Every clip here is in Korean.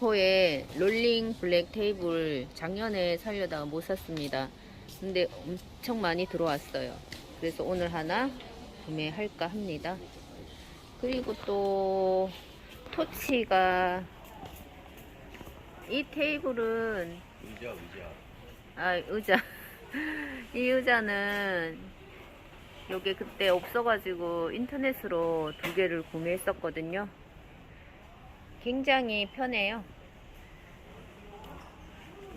웨이코의 롤링 블랙 테이블 작년에 살려다가 못 샀습니다. 근데 엄청 많이 들어왔어요. 그래서 오늘 하나 구매할까 합니다. 그리고 또 토치가 이 테이블은 의자 의자 아 의자 이 의자는 요게 그때 없어가지고 인터넷으로 두 개를 구매했었거든요. 굉장히 편해요.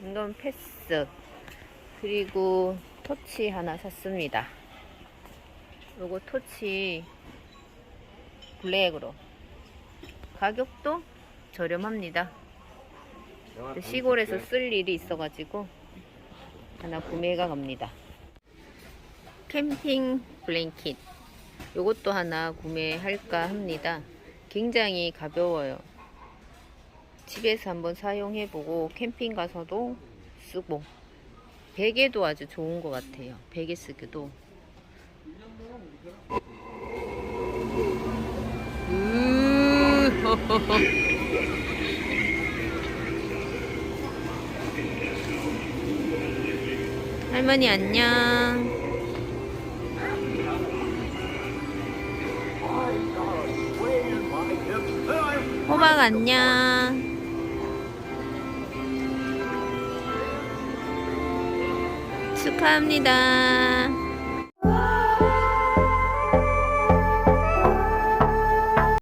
이건 패스 그리고 토치 하나 샀습니다. 요거 토치 블랙으로 가격도 저렴합니다. 시골에서. 쓸 일이 있어가지고 하나 구매가 갑니다. 캠핑 블랭킷 요것도 하나 구매할까 합니다. 굉장히 가벼워요. 집에서 한번 사용해보고 캠핑 가서도 쓰고 베개도 아주 좋은 것 같아요. 베개 쓰기도. 으 할머니 안녕. 호박 안녕. 축하합니다.